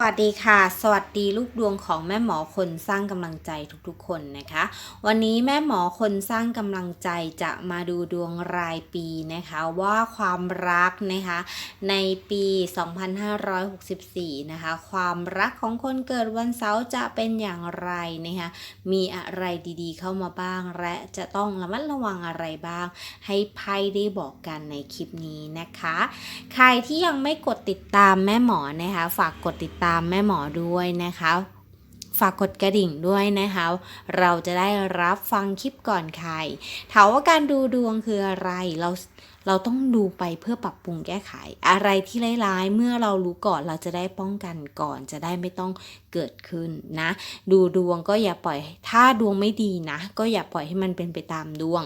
สวัสดีค่ะ สวัสดีลูกดวงของแม่หมอคนสร้างกำลังใจทุกๆคนนะคะ วันนี้แม่หมอคนสร้างกำลังใจจะมาดูดวงรายปีนะคะว่าความรักนะคะในปี 2564 นะคะ ความรักของคนเกิดวันเสาร์จะเป็นอย่างไรนะคะมีอะไรดีๆเข้ามาบ้าง และจะต้องระมัดระวังอะไรบ้าง ให้ไพ่ได้บอกกันในคลิปนี้นะคะ ใครที่ยังไม่กดติดตามแม่หมอนะคะ ฝากกดติดตามามแม่หมอด้วยนะคะ ฝากกดกระดิ่งด้วยนะคะ เราจะได้รับฟังคลิปก่อนใครถามว่าการดูดวงคืออะไรเรา เราต้องดูไปเพื่อปรับปรุงแก้ไข อะไรที่ร้ายๆ เมื่อเรารู้ก่อนเราจะได้ป้องกันก่อน จะได้ไม่ต้องเกิดขึ้นนะ ดูดวงก็อย่าปล่อย ถ้าดวงไม่ดีนะ ก็อย่าปล่อยให้มันเป็นไปตามดวง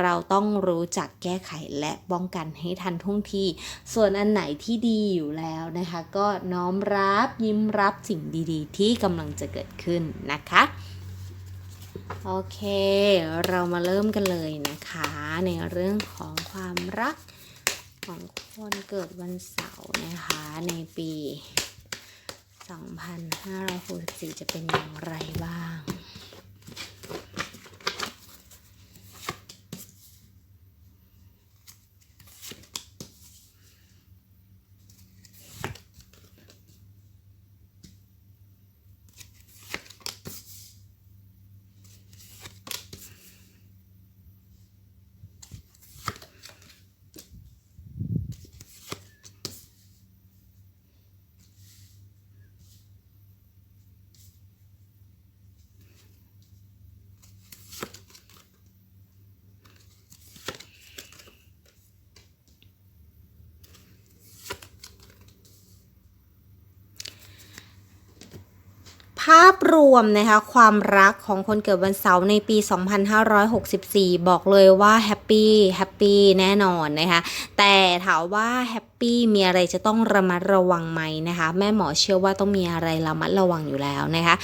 เราต้องรู้จักแก้ไขและป้องกันให้ทันท่วงทีส่วนอันไหนที่ดีอยู่แล้วนะคะ ก็น้อมรับยิ้มรับสิ่งดีๆ ที่กำลังจะเกิดขึ้นนะคะ โอเค เรามาเริ่มกันเลยนะคะ ในเรื่องของความรักของคนเกิดวันเสาร์นะคะ ในปี 2564 จะเป็นอย่างไรบ้างาพรวมนะคะความรักของคนเกิดวันเสาร์ในปี 2564 บอกเลยว่าแฮปปี้แฮปปี้แน่นอนนะคะแต่ถามว่าแฮปปี้มีอะไรจะต้องระมัดระวังไหมนะคะแม่หมอเชื่อว่าต้องมีอะไรระมัดระวังอยู่แล้วนะคะ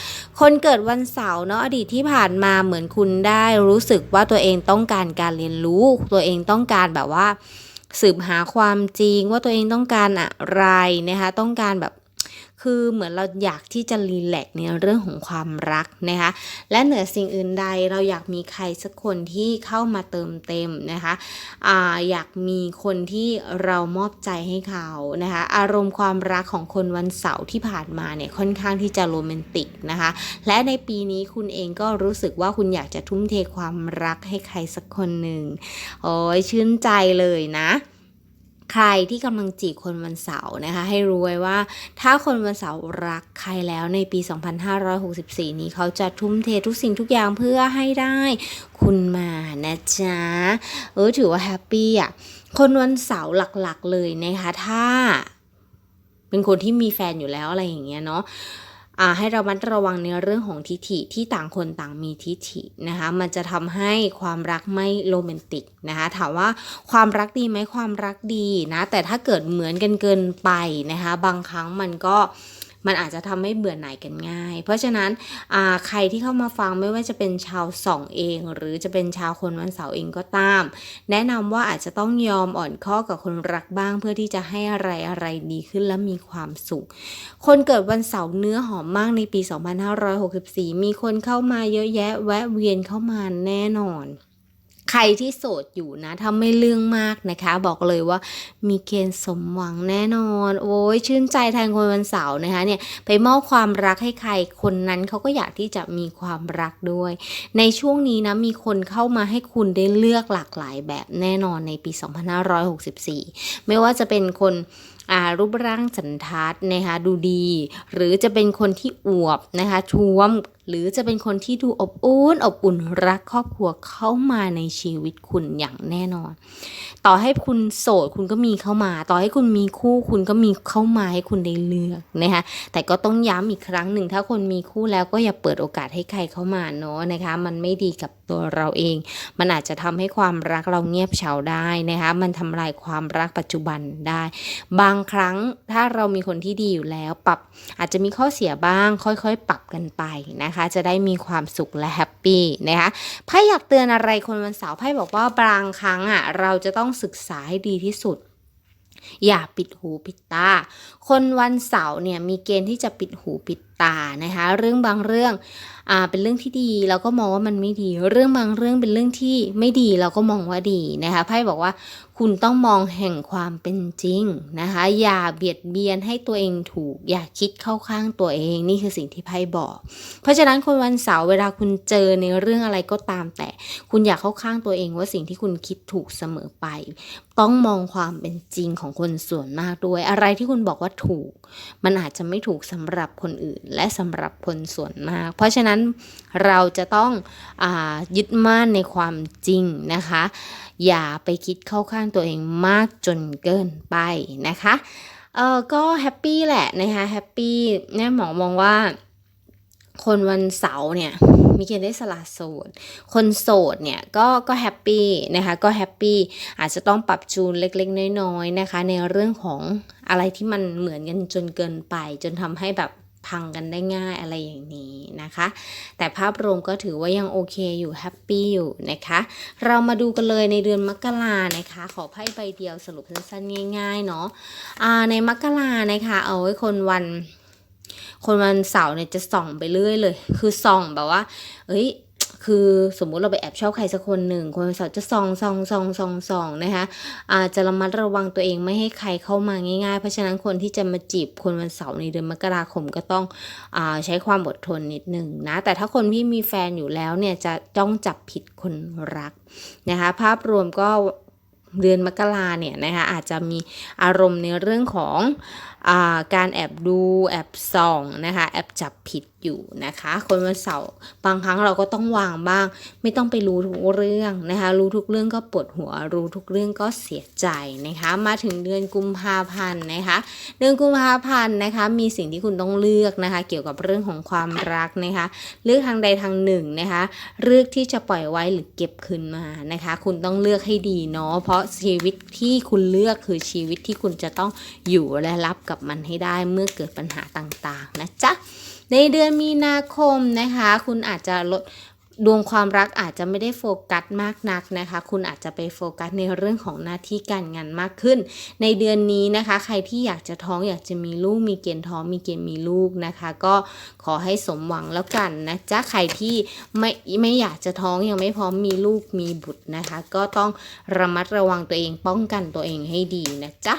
คนเกิดวันเสาร์เนาะอดีตที่ผ่านมาเหมือนคุณได้รู้สึกว่าตัวเองต้องการการเรียนรู้ ตัวเองต้องการแบบว่าสืบหาความจริงว่าตัวเองต้องการอะไรนะคะต้องการแบบ คือเหมือนเราอยากที่จะรีแลกในเรื่องของความรักนะคะ และเหนือสิ่งอื่นใดเราอยากมีใครสักคนที่เข้ามาเติมเต็มนะคะอาอยากมีคนที่เรามอบใจให้เขานะคะ อารมณ์ความรักของคนวันเสาร์ที่ผ่านมาเนี่ยค่อนข้างที่จะโรแมนติกนะคะ และในปีนี้คุณเองก็รู้สึกว่าคุณอยากจะทุ่มเทความรักให้ใครสักคนหนึ่งโอ้ยชื่นใจเลยนะ ใครที่กำลังจีบคนวันเสาร์นะคะ ให้รู้ไว้ว่า ถ้าคนวันเสาร์รักใครแล้วในปี 2564 นี้เขาจะทุ่มเททุกสิ่งทุกอย่างเพื่อให้ได้คุณมานะจ๊ะ เออถือว่าแฮปปี้อะ คนวันเสาร์หลักๆเลยนะคะ ถ้า เป็นคนที่มีแฟนอยู่แล้วอะไรอย่างเงี้ยเนาะ ให้ระมัดระวังในเรื่องของทิฐิที่ต่างคนต่างมีทิฐินะคะมันจะทำให้ความรักไม่โรแมนติกนะคะถามว่าความรักดีไหมความรักดีนะแต่ถ้าเกิดเหมือนกันเกินไปนะคะบางครั้งมันก็ มันอาจจะทำให้เบื่อหน่ายกันง่าย เพราะฉะนั้นใครที่เข้ามาฟังไม่ว่าจะเป็นชาวสองเอง หรือจะเป็นชาวคนวันเสาร์เองก็ตาม แนะนำว่าอาจจะต้องยอมอ่อนข้อกับคนรักบ้าง เพื่อที่จะให้อะไรอะไรดีขึ้นและมีความสุข คนเกิดวันเสาร์เนื้อหอมมากในปี 2564 มีคนเข้ามาเยอะแยะแวะเวียนเข้ามาแน่นอน ใครที่โสดอยู่นะถ้าไม่เรื่องมากนะคะ บอกเลยว่ามีเกณฑ์สมหวังแน่นอน โอ้ยชื่นใจแทนคนวันเสาร์นะคะเนี่ยไปมอบความรักให้ใครคนนั้นเขาก็อยากที่จะมีความรักด้วย ในช่วงนี้นะมีคนเข้ามาให้คุณได้เลือกหลากหลายแบบแน่นอนในปี 2564 ไม่ว่าจะเป็นคนอารูปร่างสันทัดนะคะดูดี หรือจะเป็นคนที่อวบนะคะท้วมหรือจะเป็นคนที่ดูอบอุ่นอบอุ่นรักครอบครัวเข้ามาในชีวิตคุณอย่างแน่นอน ต่อให้คุณโสดคุณก็มีเข้ามา ต่อให้คุณมีคู่คุณก็มีเข้ามาให้คุณได้เลือกนะคะแต่ก็ต้องย้ำอีกครั้งหนึ่งถ้าคนมีคู่แล้วก็อย่าเปิดโอกาสให้ใครเข้ามาเนาะนะคะ มันไม่ดีกับตัวเราเอง มันอาจจะทำให้ความรักเราเงียบเฉาได้นะคะมันทำลายความรักปัจจุบันได้ บางครั้งถ้าเรามีคนที่ดีอยู่แล้วปรับอาจจะมีข้อเสียบ้าง ค่อยๆ ปรับกันไปนะคะ จะได้มีความสุขและแฮปปี้นะคะไพ่อยากเตือนอะไรคนวันเสาร์ไพ่บอกว่าบางครั้งอะเราจะต้องศึกษาให้ดีที่สุดอย่าปิดหูปิดตา คนวันเสาร์เนี่ยมีเกณฑ์ที่จะปิดหูปิดตานะคะ เรื่องบางเรื่องอ่าเป็นเรื่องที่ดีเราก็มองว่ามันไม่ดี เรื่องบางเรื่องเป็นเรื่องที่ไม่ดีเราก็มองว่าดีนะคะไพ่บอกว่า คุณต้องมองแห่งความเป็นจริงนะคะ อย่าเบียดเบียนให้ตัวเองถูก อย่าคิดเข้าข้างตัวเองนี่คือสิ่งที่ไพ่บอก เพราะฉะนั้นคนวันเสาร์เวลาคุณเจอในเรื่องอะไรก็ตาม แต่คุณอย่าเข้าข้างตัวเองว่าสิ่งที่คุณคิดถูกเสมอไป ต้องมองความเป็นจริงของคนส่วนมากด้วย อะไรที่คุณบอกว่าถูก มันอาจจะไม่ถูกสำหรับคนอื่น และสำหรับคนส่วนมาก เพราะฉะนั้นเราจะต้องอยึดมั่นในความจริงนะคะอย่าไปคิดเข้าข้างตัวเองมากจนเกินไปนะคะเออก็แฮปปี้แหละนะคะแฮปปี้แน่หมอมองว่า คนวันเสาร์เนี่ยมีเกณฑ์ได้สละโสด คนโสดเนี่ยก็ก็แฮปปี้นะคะก็แฮปปี้อาจจะต้องปรับจูนเล็กๆ น้อยๆนะคะ ในเรื่องของอะไรที่มันเหมือนกันจนเกินไป จนทำให้แบบ พังกันได้ง่ายอะไรอย่างนี้นะคะ แต่ภาพรวมก็ถือว่ายังโอเคอยู่แฮปปี้อยู่นะคะ เรามาดูกันเลยในเดือนมกรานะคะ ขอไพ่ใบเดียวสรุปสั้นๆง่ายๆเนาะในมกรานะคะ เอาไว้คนวัน คนวันเสาร์เนี่ยจะส่องไปเรื่อยเลย คือส่องแบบว่า เอ้ย คือสมมุติเราไปแอบชอบใครสักคนหนึ่ง คนวันเสาร์จะส่องส่องส่องส่องส่องนะคะอาจจะระมัดระวังตัวเองไม่ให้ใครเข้ามาง่ายๆ เพราะฉะนั้นคนที่จะมาจีบคนวันเสาร์ในเดือนมกราคมก็ต้องอใช้ความอดทนนิดหนึ่งนะ แต่ถ้าคนที่มีแฟนอยู่แล้วเนี่ยจะจ้องจับผิดคนรักนะคะ ภาพรวมก็เดือนมกราเนี่ยนะคะอาจจะมีอารมณ์ในเรื่องของอาการแอบดูแอบส่องนะคะแอบจับผิด อยู่นะคะ คนวันเสาร์บางครั้งเราก็ต้องวางบ้าง ไม่ต้องไปรู้ทุกเรื่องนะคะ รู้ทุกเรื่องก็ปวดหัว รู้ทุกเรื่องก็เสียใจนะคะ มาถึงเดือนกุมภาพันธ์นะคะ เดือนกุมภาพันธ์นะคะ มีสิ่งที่คุณต้องเลือกนะคะ เกี่ยวกับเรื่องของความรักนะคะ เลือกทางใดทางหนึ่งนะคะเลือกที่จะปล่อยไว้หรือเก็บคืนมานะคะ คุณต้องเลือกให้ดีเนาะเพราะชีวิตที่คุณเลือกคือชีวิตที่คุณจะต้องอยู่และรับกับมันให้ได้เมื่อเกิดปัญหาต่างๆนะจ๊ะ ในเดือนมีนาคมนะคะ คุณอาจจะลดดวงความรักอาจจะไม่ได้โฟกัสมากนักนะคะ คุณอาจจะไปโฟกัสในเรื่องของหน้าที่การงานมากขึ้น ในเดือนนี้นะคะ ใครที่อยากจะท้องอยากจะมีลูก มีเกณฑ์ท้องมีเกณฑ์มีลูกนะคะ ก็ขอให้สมหวังแล้วกันนะจ๊ะใครที่ไม่ไม่อยากจะท้องยังไม่พร้อมมีลูกมีบุตรนะคะ ก็ต้องระมัดระวังตัวเองป้องกันตัวเองให้ดีนะจ๊ะ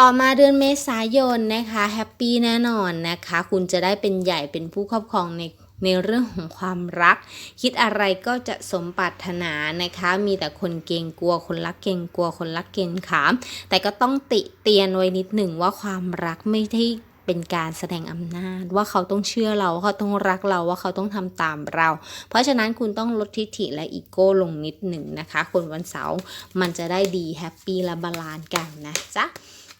ต่อมาเดือนเมษายนนะคะแฮปปี้แน่นอนนะคะ คุณจะได้เป็นใหญ่เป็นผู้ครอบครองในในเรื่องของความรัก คิดอะไรก็จะสมปรารถนานะคะ มีแต่คนเกรงกลัว คนรักเกรงกลัว คนรักเกรงขาม แต่ก็ต้องติเตียนไว้นิดหนึ่งว่าความรักไม่ได้เป็นการแสดงอำนาจว่าเขาต้องเชื่อเราว่าเขาต้องรักเราว่าเขาต้องทำตามเรา เพราะฉะนั้นคุณต้องลดทิฐิและอีโก้ลงนิดหนึ่งนะคะ คนวันเสาร์มันจะได้ดีแฮปปี้และบาลานซ์กันนะจ๊ะ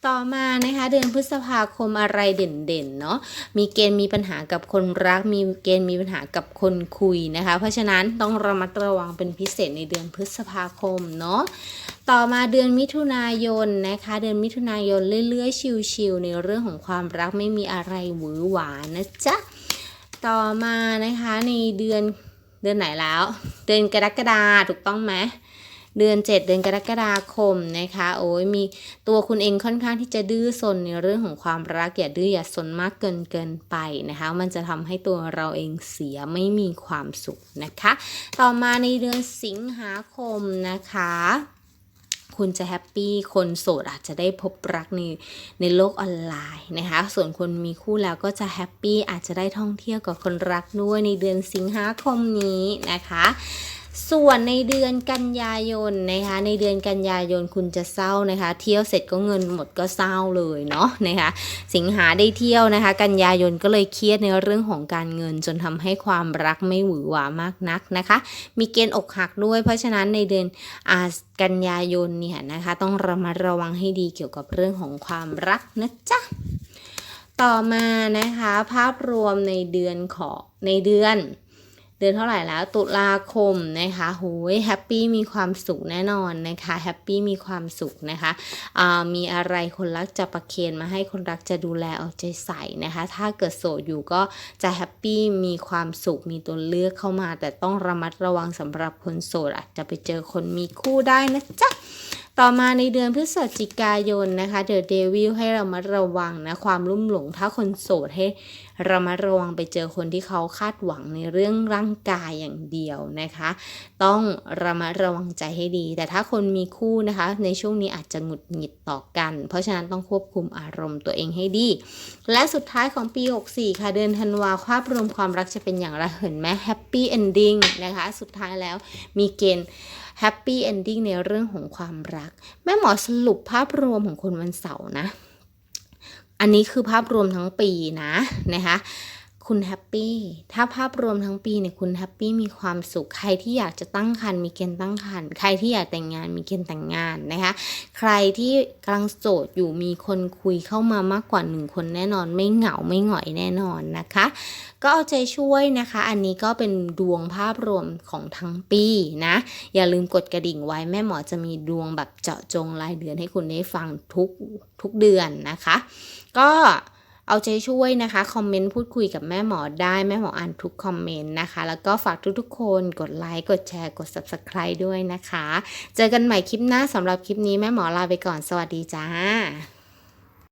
ต่อมานะคะเดือนพฤษภาคมอะไรเด่นๆเนาะมีเกณฑ์มีปัญหากับคนรัก มีเกณฑ์มีปัญหากับคนคุยนะคะ เพราะฉะนั้นต้องระมัดระวังเป็นพิเศษในเดือนพฤษภาคมเนาะต่อมาเดือนมิถุนายนนะคะ เดือนมิถุนายนเรื่อยๆ ชิวๆในเรื่องของความรักไม่มีอะไรหวือหวานะจ๊ะต่อมานะคะในเดือนเดือนไหนแล้ว เดือนกรกฎาถูกต้องไหม เดือน 7 เดือนกรกฎาคมนะคะโอ้ยมีตัวคุณเองค่อนข้างที่จะดื้อซนในเรื่องของความรักอย่าดื้ออย่าซนมากเกินเกินไปนะคะ มันจะทำให้ตัวเราเองเสียไม่มีความสุขนะคะ ต่อมาในเดือนสิงหาคมนะคะคุณจะแฮปปี้ คนโสดอาจจะได้พบรักในในโลกออนไลน์นะคะ ส่วนคนมีคู่แล้วก็จะแฮปปี้อาจจะได้ท่องเที่ยวกับคนรักด้วยในเดือนสิงหาคมนี้นะคะ ส่วนในเดือนกันยายนนะคะในเดือนกันยายนคุณจะเศร้านะคะ เที่ยวเสร็จก็เงินหมดก็เศร้าเลยเนาะนะคะสิงหาได้เที่ยวนะคะ กันยายนก็เลยเครียดในเรื่องของการเงินจนทำให้ความรักไม่หวือหวามากนักนะคะ มีเกณฑ์อกหักด้วย เพราะฉะนั้นในเดือนอากันยายนเนี่ยนะคะ ต้องระมัดระวังให้ดีเกี่ยวกับเรื่องของความรักนะจ๊ะต่อมานะคะภาพรวมในเดือนของในเดือน ดือนเท่าไหร่แล้ว ตุลาคมนะคะโหยแฮปปี้มีความสุขแน่นอนนะคะแฮปปี้มีความสุขนะคะมีอะไรคนรักจะประเคนมาให้คนรักจะดูแลเอาใจใส่นะคะ ถ้าเกิดโสดอยู่ก็จะแฮปปี้มีความสุขมีตัวเลือกเข้ามา แต่ต้องระมัดระวังสำหรับคนโสดอาจจะไปเจอคนมีคู่ได้นะจ๊ะ ต่อมาในเดือนพฤศจิกายนนะคะเดอะเดวิลให้เรามาระวังนะความลุ่มหลง ถ้าคนโสดให้เรามาระวังไปเจอคนที่เขาคาดหวังในเรื่องร่างกายอย่างเดียวนะคะ ต้องระมัดระวังใจให้ดี แต่ถ้าคนมีคู่นะคะ ในช่วงนี้อาจจะหงุดหงิดต่อกัน เพราะฉะนั้นต้องควบคุมอารมณ์ตัวเองให้ดี และสุดท้ายของปี 64 ค่ะเดือนธันวาภาพรวมความรักจะเป็นอย่างไรเห็นไหมแฮปปี้เอนดิ้งนะคะ สุดท้ายแล้วมีเกณฑ์ แฮปปี้เอนดิ้งในเรื่องของความรัก แม่หมอสรุปภาพรวมของคนวันเสาร์นะ อันนี้คือภาพรวมทั้งปีนะนะคะ คุณแฮปปี้ ถ้าภาพรวมทั้งปีเนี่ยคุณแฮปปี้มีความสุข ใครที่อยากจะตั้งครรภ์มีเกณฑ์ตั้งครรภ์ ใครที่อยากแต่งงานมีเกณฑ์แต่งงานนะคะ ใครที่กำลังโสดอยู่มีคนคุยเข้ามามากกว่าหนึ่งคนแน่นอน ไม่เหงาไม่หงอยแน่นอนนะคะ ก็เอาใจช่วยนะคะ อันนี้ก็เป็นดวงภาพรวมของทั้งปีนะ อย่าลืมกดกระดิ่งไว้แม่หมอจะมีดวงแบบเจาะจงรายเดือนให้คุณได้ฟังทุกทุกเดือนนะคะ ก็ เอาใจช่วยนะคะ คอมเมนต์พูดคุยกับแม่หมอได้แม่หมออ่านทุกคอมเมนต์นะคะ แล้วก็ฝากทุกๆคนกดไลค์ กดแชร์ กด Subscribe ด้วยนะคะ เจอกันใหม่คลิปหน้าสำหรับคลิปนี้แม่หมอลาไปก่อนสวัสดีจ้า